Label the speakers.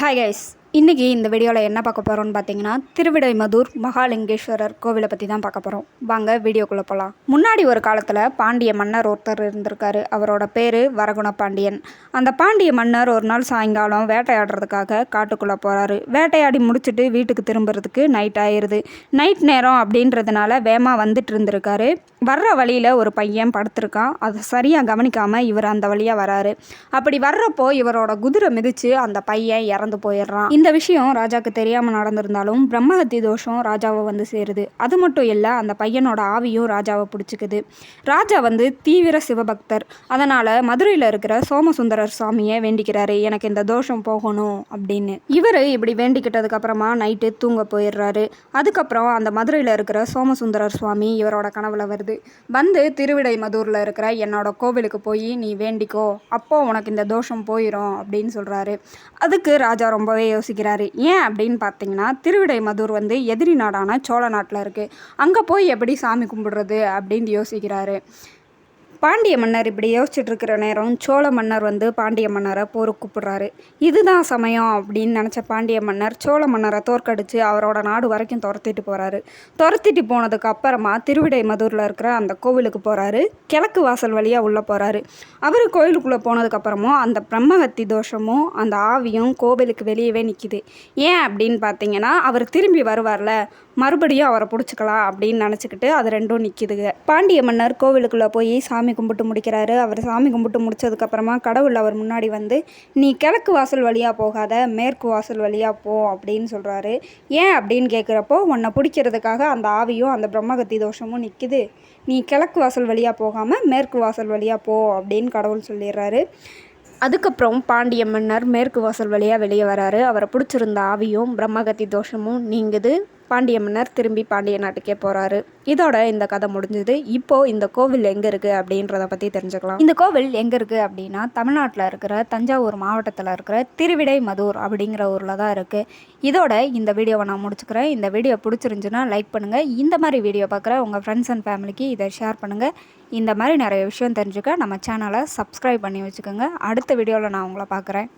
Speaker 1: Hi guys, இன்றைக்கி இந்த வீடியோவில் என்ன பார்க்க போகிறோம்னு பார்த்தீங்கன்னா திருவிடைமதுர் மகாலிங்கேஸ்வரர் கோவிலை பற்றி தான் பார்க்க போகிறோம் வாங்க வீடியோக்குள்ளே போகலாம் முன்னாடி ஒரு காலத்தில் பாண்டிய மன்னர் ஒருத்தர் இருந்திருக்காரு. அவரோட பேர் வரகுண பாண்டியன் அந்த பாண்டிய மன்னர் ஒரு நாள் சாயங்காலம் வேட்டையாடுறதுக்காக காட்டுக்குள்ளே போகிறாரு வேட்டையாடி முடிச்சுட்டு வீட்டுக்கு திரும்புறதுக்கு நைட் ஆயிடுது நைட் நேரம் அப்படின்றதுனால வேமா வந்துட்டு இருந்திருக்காரு. வர்ற வழியில் ஒரு பையன் படுத்திருக்கான். அதை சரியாக கவனிக்காமல் இவர் அந்த வழியாக வராரு. அப்படி வர்றப்போ இவரோட குதிரை மிதித்து அந்த பையன் இறந்து போயிடுறான். இந்த விஷயம் ராஜாவுக்கு தெரியாமல் நடந்திருந்தாலும் பிரம்மஹத்தி தோஷம் ராஜாவை வந்து சேருது. அது மட்டும் இல்லை அந்த பையனோட ஆவியும் ராஜாவை பிடிச்சிக்குது. ராஜா வந்து தீவிர சிவபக்தர். அதனால் மதுரையில் இருக்கிற சோமசுந்தரர் சுவாமியை வேண்டிக்கிறாரு. எனக்கு இந்த தோஷம் போகணும் அப்படின்னு. இவர் இப்படி வேண்டிக்கிட்டதுக்கு அப்புறமா நைட்டு தூங்க போயிடுறாரு. அதுக்கப்புறம் அந்த மதுரையில் இருக்கிற சோமசுந்தரர் சுவாமி இவரோட கனவுல வருது. வந்து திருவிடை மதுரில் இருக்கிற என்னோட கோவிலுக்கு போய் நீ வேண்டிக்கோ. அப்போ உனக்கு இந்த தோஷம் போயிடும் அப்படின்னு சொல்கிறாரு அதுக்கு ராஜா ரொம்பவே யோசிக்கிறாரு ஏன் அப்படின்னு பார்த்தீங்கன்னா திருவிடை மதுர் வந்து எதிரி நாடான சோழ நாட்டில் இருக்குது அங்கே போய் எப்படி சாமி கும்பிடுறது அப்படின்னு யோசிக்கிறாரு. பாண்டிய மன்னர் இப்படி யோசிச்சுட்டு இருக்கிற நேரம் சோழ மன்னர் வந்து பாண்டிய மன்னரை போர் கூப்பிடுறாரு. இதுதான் சமயம் அப்படின்னு நினச்ச பாண்டிய மன்னர் சோழ மன்னரை தோற்கடிச்சு அவரோட நாடு வரைக்கும் துரத்திட்டு போகிறாரு துரத்திட்டு போனதுக்கு அப்புறமா திருவிடை மதுரில் இருக்கிற அந்த கோவிலுக்கு போகிறாரு கிழக்கு வாசல் வழியாக உள்ளே போகிறாரு அவர் கோயிலுக்குள்ளே போனதுக்கப்புறமும் அந்த பிரம்மஹத்தி தோஷமும் அந்த ஆவியும் கோவிலுக்கு வெளியவே நிற்கிது ஏன் அப்படின்னு பார்த்தீங்கன்னா அவர் திரும்பி வருவார்ல மறுபடியும் அவரை பிடிச்சிக்கலாம் அப்படின்னு நினச்சிக்கிட்டு அது ரெண்டும் நிற்கிதுங்க பாண்டிய மன்னர் கோவிலுக்குள்ளே போய் சாமி கும்பிட்டு முடிக்கிறாரு. அவர் சாமி கும்பிட்டு முடிச்சதுக்கப்புறமா கடவுள் அவர் முன்னாடி வந்து நீ கிழக்கு வாசல் வழியாக போகாத மேற்கு வாசல் வழியாக போ அப்படின்னு சொல்கிறாரு ஏன் அப்படின்னு கேட்குறப்போ உன்னை பிடிக்கிறதுக்காக அந்த ஆவியும் அந்த பிரம்மகத்தி தோஷமும் நிற்கிது நீ கிழக்கு வாசல் வழியாக போகாமல் மேற்கு வாசல் வழியாக போ அப்படின்னு கடவுள் சொல்லிடுறாரு. அதுக்கப்புறம் பாண்டிய மன்னர் மேற்கு வாசல் வழியாக வெளியே வராரு. அவரை பிடிச்சிருந்த ஆவியும் பிரம்மகத்தி தோஷமும் நீங்குது. பாண்டிய மன்னர் திரும்பி பாண்டிய நாட்டுக்கே போகிறாரு இதோட இந்த கதை முடிஞ்சது. இப்போது இந்த கோவில் எங்கே இருக்குது அப்படின்றத பற்றி தெரிஞ்சுக்கலாம். இந்த கோவில் எங்கே இருக்குது அப்படின்னா தமிழ்நாட்டில் இருக்கிற தஞ்சாவூர் மாவட்டத்தில் இருக்கிற திருவிடை மதூர் அப்படிங்கிற ஊரில் தான் இருக்குது இதோட இந்த வீடியோவை நான் முடிச்சுக்கிறேன். இந்த வீடியோ பிடிச்சிருந்துச்சுன்னா லைக் பண்ணுங்கள் இந்த மாதிரி வீடியோ பார்க்குற உங்கள் ஃப்ரெண்ட்ஸ் அண்ட் ஃபேமிலிக்கு இதை ஷேர் பண்ணுங்கள் இந்த மாதிரி நிறைய விஷயம் தெரிஞ்சுக்க நம்ம சேனலை சப்ஸ்கிரைப் பண்ணி வச்சுக்கோங்க. அடுத்த வீடியோவில் நான் உங்களை பார்க்குறேன்.